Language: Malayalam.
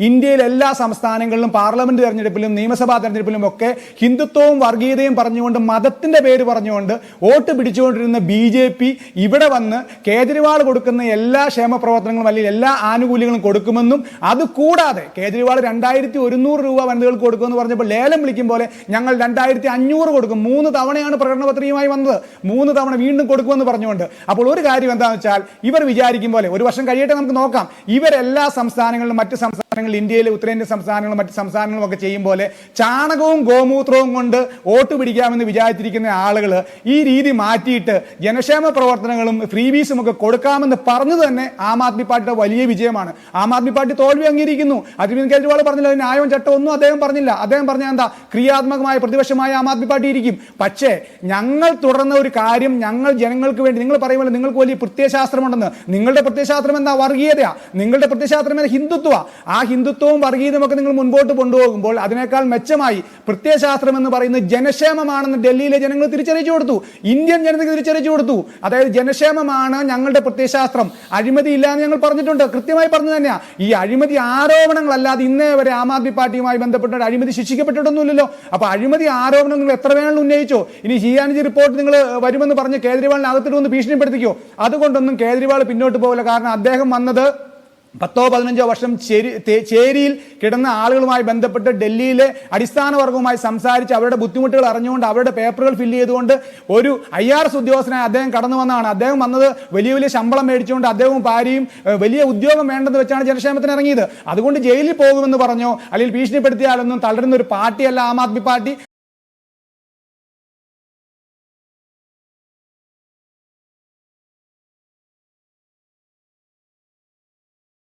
ഇന്ത്യയിലെ എല്ലാ സംസ്ഥാനങ്ങളിലും പാർലമെന്റ് തെരഞ്ഞെടുപ്പിലും നിയമസഭാ തെരഞ്ഞെടുപ്പിലും ഒക്കെ ഹിന്ദുത്വവും വർഗീയതയും പറഞ്ഞുകൊണ്ട് മതത്തിന്റെ പേര് പറഞ്ഞുകൊണ്ട് വോട്ട് പിടിച്ചുകൊണ്ടിരുന്ന ബി ജെ പി ഇവിടെ വന്ന് കേജ്രിവാൾ കൊടുക്കുന്ന എല്ലാ ക്ഷേമ പ്രവർത്തനങ്ങളും അല്ലെങ്കിൽ എല്ലാ ആനുകൂല്യങ്ങളും കൊടുക്കുമെന്നും അത് കൂടാതെ കേജ്രിവാൾ രണ്ടായിരത്തി ഒരുന്നൂറ് രൂപ വനിതകൾക്ക് കൊടുക്കുമെന്ന് പറഞ്ഞപ്പോൾ ലേലം വിളിക്കും പോലെ ഞങ്ങൾ രണ്ടായിരത്തി അഞ്ഞൂറ് കൊടുക്കും. മൂന്ന് തവണയാണ് പ്രകടന പത്രികയുമായി വന്നത്. മൂന്ന് തവണ വീണ്ടും കൊടുക്കുമെന്ന് പറഞ്ഞുകൊണ്ട്. അപ്പോൾ ഒരു കാര്യം എന്താണെന്ന് വെച്ചാൽ ഇവർ വിചാരിക്കും പോലെ ഒരു വർഷം കഴിയട്ടെ നമുക്ക് നോക്കാം. ഇവരെല്ലാ സംസ്ഥാനങ്ങളിലും മറ്റ് സംസ്ഥാനങ്ങളിൽ ഇന്ത്യയിലെ ഉത്തരേന്ത്യൻ സംസ്ഥാനങ്ങളും മറ്റ് സംസ്ഥാനങ്ങളും ഒക്കെ ചെയ്യും പോലെ ചാണകവും ഗോമൂത്രവും കൊണ്ട് വോട്ട് പിടിക്കാമെന്ന് വിചാരിച്ചിരിക്കുന്ന ആളുകൾ ഈ രീതി മാറ്റിയിട്ട് ജനക്ഷേമ പ്രവർത്തനങ്ങളും ഫ്രീബീസും ഒക്കെ കൊടുക്കാമെന്ന് പറഞ്ഞു തന്നെ ആം ആദ്മി പാർട്ടിയുടെ വലിയ വിജയമാണ്. ആം ആദ്മി പാർട്ടി തോൽവി അംഗീകരിക്കുന്നു. അരവിന്ദ് കെജ്രിവാൾ പറഞ്ഞില്ല ന്യായവും ചട്ടം ഒന്നും അദ്ദേഹം പറഞ്ഞില്ല. അദ്ദേഹം പറഞ്ഞ എന്താ? ക്രിയാത്മകമായ പ്രതിപക്ഷമായ ആം ആദ്മി പാർട്ടി ഇരിക്കും. പക്ഷേ ഞങ്ങൾ തുടർന്ന ഒരു കാര്യം ഞങ്ങൾ ജനങ്ങൾക്ക് വേണ്ടി നിങ്ങൾ പറയുമ്പോൾ നിങ്ങൾക്ക് വലിയ പ്രത്യയശാസ്ത്രമുണ്ടെന്ന്. നിങ്ങളുടെ പ്രത്യയശാസ്ത്രം എന്താ? വർഗീയതയാ. നിങ്ങളുടെ പ്രത്യയശാസ്ത്രം എന്താ? ഹിന്ദുത്വ ആ ഹിന്ദുത്വവും വർഗീയതുമൊക്കെ നിങ്ങൾ മുൻപോട്ട് കൊണ്ടുപോകുമ്പോൾ അതിനേക്കാൾ മെച്ചമായി പ്രത്യയശാസ്ത്രം എന്ന് പറയുന്നത് ജനക്ഷേമമാണെന്ന് ഡൽഹിയിലെ ജനങ്ങൾ തിരിച്ചറിയിച്ചു കൊടുത്തു. ഇന്ത്യൻ ജനതയ്ക്ക് തിരിച്ചറിയിച്ചു കൊടുത്തു. അതായത് ജനക്ഷേമമാണ് ഞങ്ങളുടെ പ്രത്യയശാസ്ത്രം. അഴിമതി ഇല്ല എന്ന് ഞങ്ങൾ പറഞ്ഞിട്ടുണ്ട്. കൃത്യമായി പറഞ്ഞു തന്നെയാ. ഈ അഴിമതി ആരോപണങ്ങളല്ലാതെ ഇന്നേ വരെ ആം ആദ്മി പാർട്ടിയുമായി ബന്ധപ്പെട്ട അഴിമതി ശിക്ഷിക്കപ്പെട്ടിട്ടൊന്നുമില്ലല്ലോ. അപ്പൊ അഴിമതി ആരോപണങ്ങൾ എത്ര വേണമെങ്കിലും ഉന്നയിച്ചോ. ഇനി ജിയാനിജി റിപ്പോർട്ട് നിങ്ങൾ വരുമെന്ന് പറഞ്ഞ് കേജ്രിവാളിനെ അകത്തിട്ട് വന്ന് ഭീഷണിപ്പെടുത്തിക്കോ. അതുകൊണ്ടൊന്നും കേജ്രിവാൾ പിന്നോട്ട് പോകില്ല കാരണം അദ്ദേഹം വന്നത് പത്തോ പതിനഞ്ചോ വർഷം ചേരി ചേരിയിൽ കിടന്ന ആളുകളുമായി ബന്ധപ്പെട്ട് ഡൽഹിയിലെ അടിസ്ഥാന വർഗവുമായി സംസാരിച്ച് അവരുടെ ബുദ്ധിമുട്ടുകൾ അറിഞ്ഞുകൊണ്ട് അവരുടെ പേപ്പറുകൾ ഫില്ല് ചെയ്തുകൊണ്ട് ഒരു ഐ ആർ എസ് ഉദ്യോഗസ്ഥനായി അദ്ദേഹം കടന്നു വന്നതാണ്. അദ്ദേഹം വന്നത് വലിയ വലിയ ശമ്പളം മേടിച്ചുകൊണ്ട് അദ്ദേഹവും ഭാര്യയും വലിയ ഉദ്യോഗം വേണ്ടെന്ന് വെച്ചാണ് ജനക്ഷേമത്തിന് ഇറങ്ങിയത്. അതുകൊണ്ട് ജയിലിൽ പോകുമെന്ന് പറഞ്ഞോ അല്ലെങ്കിൽ ഭീഷണിപ്പെടുത്തിയാലൊന്നും തളരുന്ന ഒരു പാർട്ടിയല്ല ആം ആദ്മി പാർട്ടി.